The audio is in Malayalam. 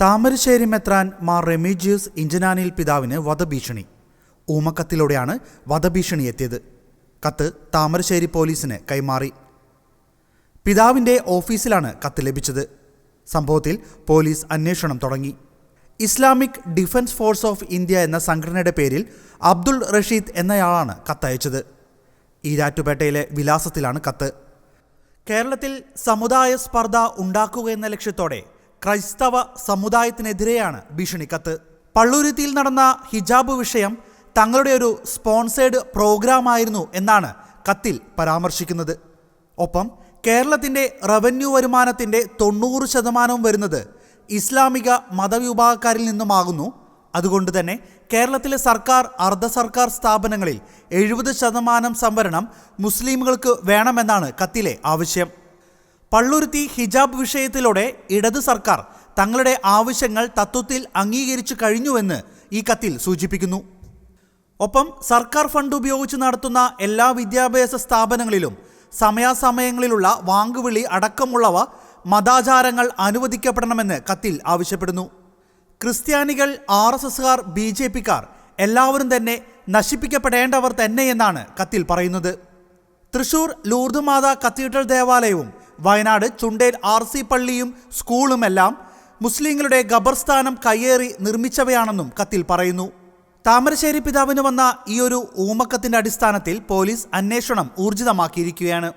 താമരശ്ശേരി മെത്രാൻ മാർ റെമീജിയസ് ഇഞ്ചനാനിൽ പിതാവിന് വധഭീഷണി. ഊമക്കത്തിലൂടെയാണ് വധഭീഷണി എത്തിയത്. കത്ത് താമരശ്ശേരി പോലീസിന് കൈമാറി. പിതാവിന്റെ ഓഫീസിലാണ് കത്ത് ലഭിച്ചത്. സംഭവത്തിൽ പോലീസ് അന്വേഷണം തുടങ്ങി. Islamic defence force of India എന്ന സംഘടനയുടെ പേരിൽ അബ്ദുൾ റഷീദ് എന്നയാളാണ് കത്തയച്ചത് ഈരാറ്റുപേട്ടയിലെ വിലാസത്തിലാണ് കത്ത്. കേരളത്തിൽ സമുദായ സ്പർദ്ധ ഉണ്ടാക്കുക എന്ന ലക്ഷ്യത്തോടെ ക്രൈസ്തവ സമുദായത്തിനെതിരെയാണ് ഭീഷണിക്കത്ത് പള്ളുരുത്തിയിൽ നടന്ന ഹിജാബ് വിഷയം തങ്ങളുടെ ഒരു സ്പോൺസേഡ് പ്രോഗ്രാമായിരുന്നു എന്നാണ് കത്തിൽ പരാമർശിക്കുന്നത്. ഒപ്പം കേരളത്തിന്റെ റവന്യൂ വരുമാനത്തിന്റെ തൊണ്ണൂറ് ശതമാനവും വരുന്നത് ഇസ്ലാമിക മതവിഭാഗക്കാരിൽ നിന്നുമാകുന്നു. അതുകൊണ്ട് തന്നെ കേരളത്തിലെ സർക്കാർ അർദ്ധ സർക്കാർ സ്ഥാപനങ്ങളിൽ എഴുപത് ശതമാനം സംവരണം മുസ്ലിമുകൾക്ക് വേണമെന്നാണ് കത്തിലെ ആവശ്യം. പള്ളുരുത്തി ഹിജാബ് വിഷയത്തിലൂടെ ഇടത് സർക്കാർ തങ്ങളുടെ ആവശ്യങ്ങൾ തത്വത്തിൽ അംഗീകരിച്ചു കഴിഞ്ഞുവെന്ന് ഈ കത്തിൽ സൂചിപ്പിക്കുന്നു. ഒപ്പം സർക്കാർ ഫണ്ട് ഉപയോഗിച്ച് നടത്തുന്ന എല്ലാ വിദ്യാഭ്യാസ സ്ഥാപനങ്ങളിലും സമയാസമയങ്ങളിലുള്ള വാങ്കുവിളി അടക്കമുള്ളവ മതാചാരങ്ങൾ അനുവദിക്കപ്പെടണമെന്ന് കത്തിൽ ആവശ്യപ്പെടുന്നു. ക്രിസ്ത്യാനികൾ ആർ എസ് എസുകാർ ബി ജെ പിക്കാർ എല്ലാവരും തന്നെ നശിപ്പിക്കപ്പെടേണ്ടവർ തന്നെയെന്നാണ് കത്തിൽ പറയുന്നത്. തൃശൂർ ലൂർദ് മാതാ കത്തീഡ്രൽ ദേവാലയവും വയനാട് ചുണ്ടേൽ ആർ സി പള്ളിയും സ്കൂളുമെല്ലാം മുസ്ലിങ്ങളുടെ ഖബർസ്ഥാനം കയ്യേറി നിർമ്മിച്ചവയാണെന്നും കത്തിൽ പറയുന്നു. താമരശ്ശേരി പിതാവിന് വന്ന ഈ ഒരു ഊമക്കത്തിന്റെ അടിസ്ഥാനത്തിൽ പോലീസ് അന്വേഷണം ഊർജിതമാക്കിയിരിക്കുകയാണ്.